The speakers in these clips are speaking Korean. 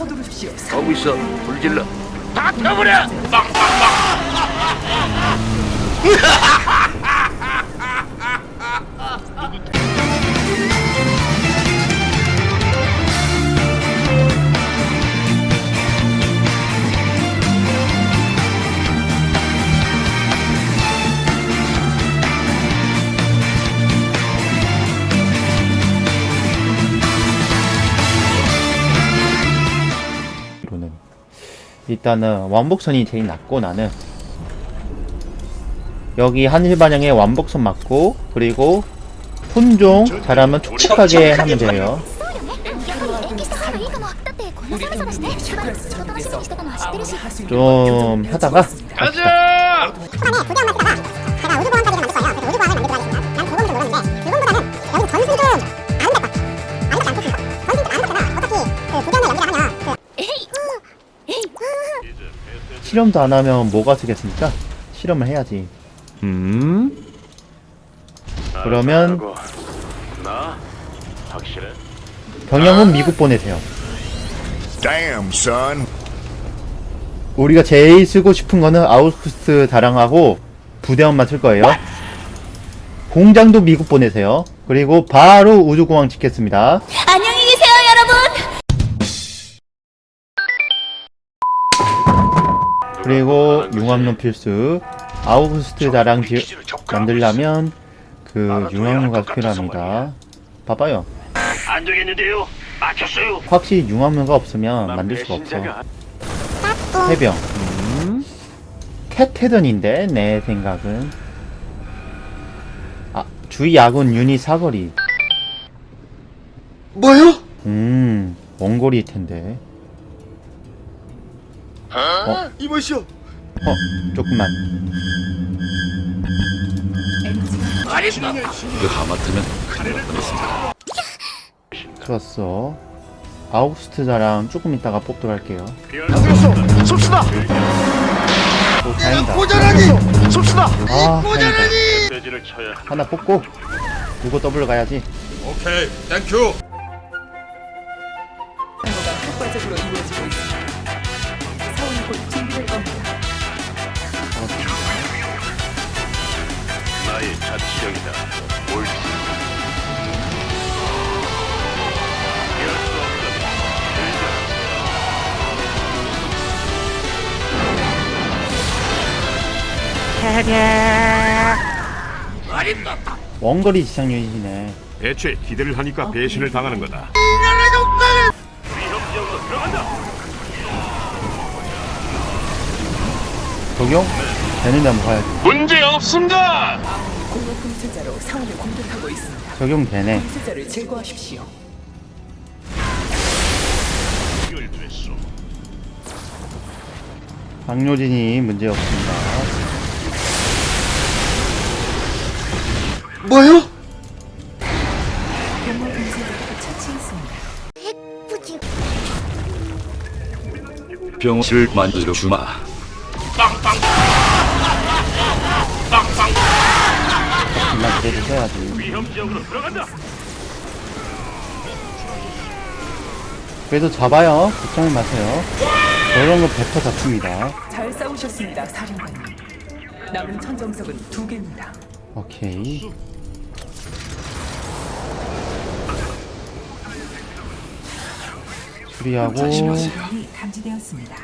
서두르십시오. 하고 있어. 불질러. 다 펴버려! 로는 일단은 완복선이 제일 낫고 나는 여기 한일반영에 완복선 맞고 그리고 훈종 잘하면 촉촉하게 하면 돼요 좀 하다가 가자! 실험도 안 하면 뭐가 쓰겠습니까? 실험을 해야지 음 그러면 나 확실해 경영은 미국 보내세요 Damn, son. 우리가 제일 쓰고 싶은 거는 아우스쿠스 다랑하고 부대원만 쓸 거예요. 공장도 미국 보내세요. 그리고 바로 우주공항 짓겠습니다. 안녕 그리고 융합론 필수. 아우구스트 다랑 지 만들려면 그 융합론가 필요합니다. 봐봐요. 안 되겠는데요 맞췄어요 확실히 융합론가 없으면 만들 수가 없어. 해병. 음. 캣헤던인데 내 생각은. 아 주위 야군 유닛 사거리. 뭐요? 음 원거리일 텐데. 어? 이보시오. 어 조금만. 이거 하마터면 큰일 날 뻔했습니다 좋았어. 아우스트 자랑 조금 이따가 뽑도록 할게요. 안되겠어. 쏩시다. 오 다행이다. 모자라니. 쏩시다. 아 다행이다. 돼지를 쳐야 하나 뽑고 누구 더블 가야지. 오케이. 땡큐. 항로가 효과적으로 이루어지고 있습니다. 사원이 곧 준비될 겁니다. 나의 자치령이다 옳지 수 없다면 즐겨라 원거리 지상 유닛이네. 애초에 기대를 하니까 배신을 당하는 거다. 위험 지역으로 들어간다 적용? 되는데 한번 봐야지. 문제 없습니다 공허 분쇄자로 사원을 공격하고 있습니다. 적용 되네. 분쇄자를 제거하십시오. 방요진이 문제 없습니다. 뭐요? 공허 분쇄자를 처치했습니다. 병실을 만들어 주마 그래주셔야지. 위험 지역으로 들어간다 그래도 잡아요. 걱정을 마세요. 저런 거 뱉어 잡습니다. 잘 싸우셨습니다, 사령관님. 남은 천정석은 두 개입니다. 오케이. 수리하고 감지되었습니다.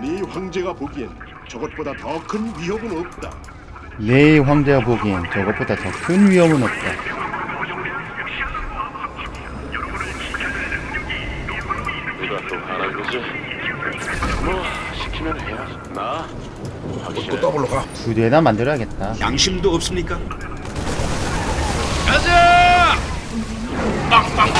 네 황제가 보기엔 저것보다 더 큰 위협은 없다. 내 황제가 보기엔 저것보다 더 큰 위험은 없다. 누가 또 하는 거지? 뭐 시키면 해야지 나 확실해 더블로 가. 두 대나 만들어야겠다. 양심도 없습니까? 가자 이동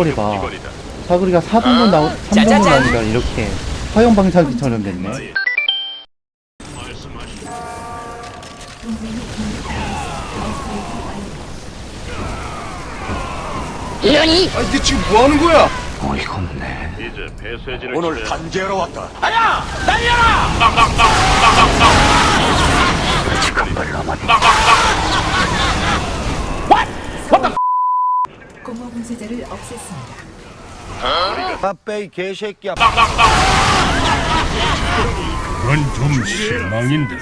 사거리 봐. 사거리가 4등분 나오, 3등분 나오니까 이렇게 화염 방사기처럼 됐네. 말씀하시오. 아, 이게 지금 뭐 하는 거야? 이제 배쇄진을 오늘 단계하러 왔다. 공허 분쇄자를 없앴습니다. 아빼이 개새끼야. 그건 좀 실망인데.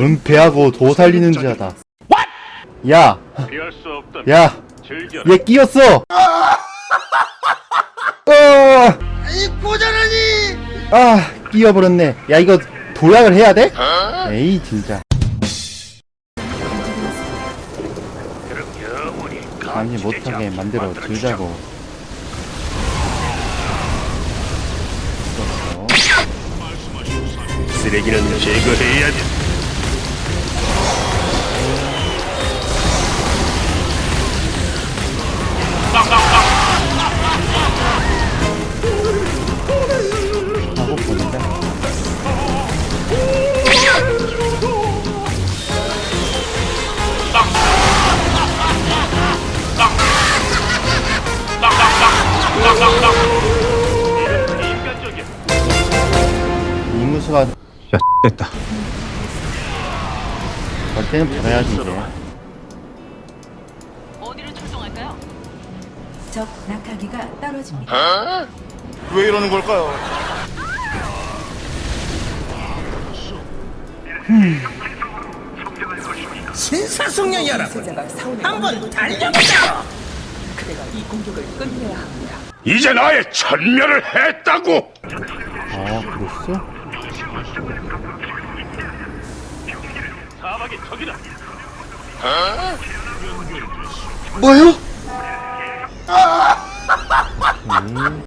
은폐하고 도 살리는 자다. 야, 피할 수 없다. 야, 즐겨. 얘 끼었어. 어, 이 고자라니. 아, 끼어버렸네. 야, 이거 도약을 해야 돼? 에이, 진짜. 감히 못하게 만들어 주자고. 쓰레기는 제거해야지. 하고 됐다. 갈 때는 받아야지 이제. 어디를 출동할까요? 적 낙하기가 떨어집니다. 왜 이러는 걸까요? 분쇄자가 사원을 한번 달려보자. 그대가 이 공격을 끝내야 합니다. 이제 나의 천멸을 했다고. 아 그랬어? 사막의 적이다. 뭐요? 음.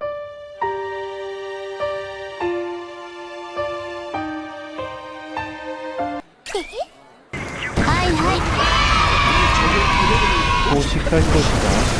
소식할 것이다.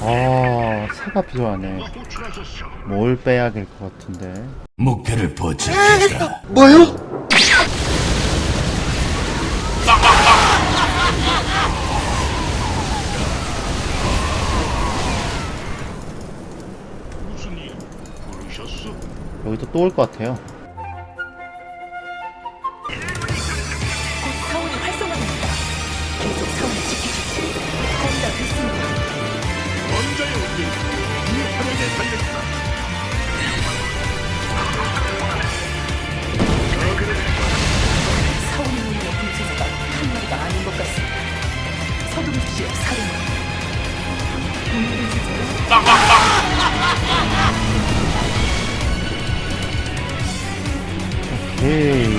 아, 차가 필요하네. 뭘 빼야 될 것 같은데. 목표를 포착했다. 뭐요? 여기도 또 올 것 같아요. 이 화면에 달렸다. 사원이 오는 분쇄자가 한 마리가 아닌 것 같습니다. 공허 분쇄자가 오케이.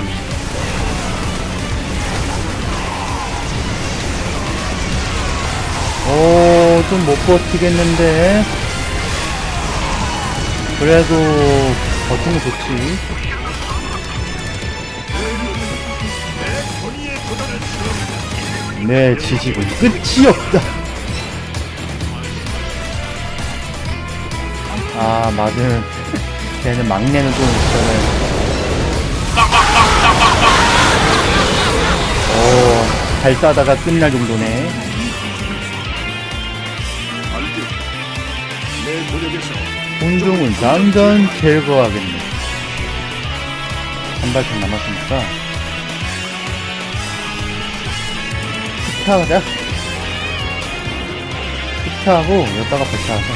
오, 좀 못 버티겠는데. 그래도 버티면 좋지. 내 지식은 끝이 없다. 아, 맞은. 걔는 막내는 좀 있잖아요. 오, 잘 싸다가 끝날 정도네. 내 노력에서 혼종은 단단 제거하겠네. 한 발짝 남았으니까. 스타하자. 스타하고 여기다가 배차하자.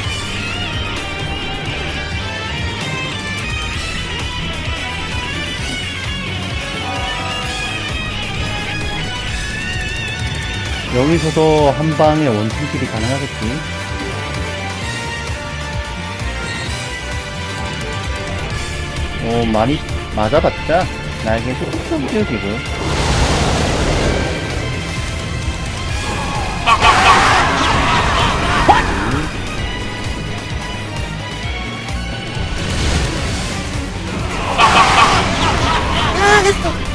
여기서도 한 방에 원팀킬이 가능하겠지. 어, 많이 맞아봤자 나에게 조금 띄어지고. 어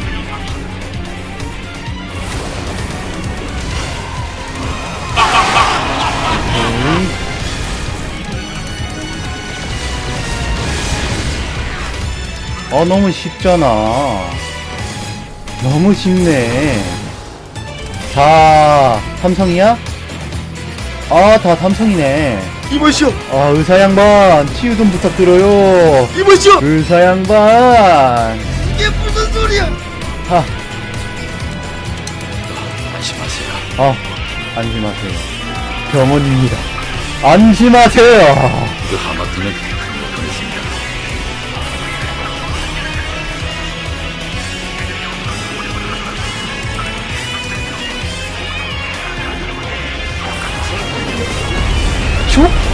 너무 쉽잖아. 너무 쉽네. 다 삼성이야? 아 다 삼성이네. 이보시오. 아 의사 양반 치유 좀 부탁드려요. 이보시오. 의사 양반. 이게 무슨 소리야? 하. 안심하세요. 아 안심하세요. 병원입니다. 안심하세요 Shoot.